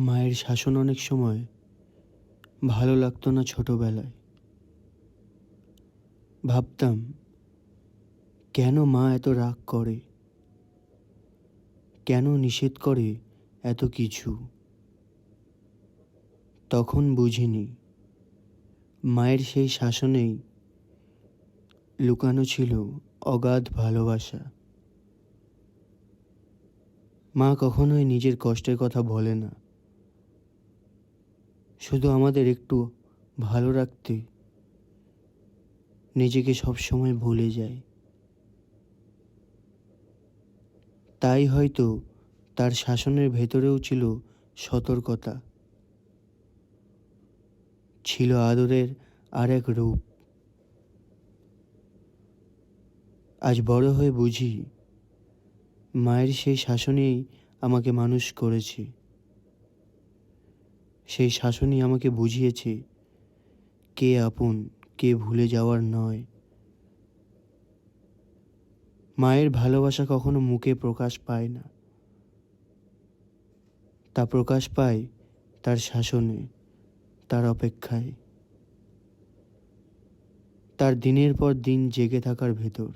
মায়ের শাসন অনেক সময় ভালো লাগতো না ছোটবেলায়। ভাবতাম, কেন মা এত রাগ করে? কেন নিষেধ করে এত কিছু? তখন বুঝিনি, মায়ের সেই শাসনেই লুকানো ছিল অগাধ ভালোবাসা। মা কখনোই নিজের কষ্টের কথা বলে না। শুধু আমাদের একটু ভালো রাখতে নিজেকে সবসময় ভুলে যায়। তাই হয়তো তার শাসনের ভেতরেও ছিল সতর্কতা। ছিল আদরের আর এক রূপ। আজ বড় হয়ে বুঝি মায়ের সেই শাসনেই আমাকে মানুষ করেছে। সেই শাসনই আমাকে বুঝিয়েছে, কে আপন, কে ভুলে যাওয়ার নয়। মায়ের ভালোবাসা কখনো মুখে প্রকাশ পায় না। তা প্রকাশ পায় তার শাসনে, তার অপেক্ষায়। তার দিনের পর দিন জেগে থাকার ভেতর।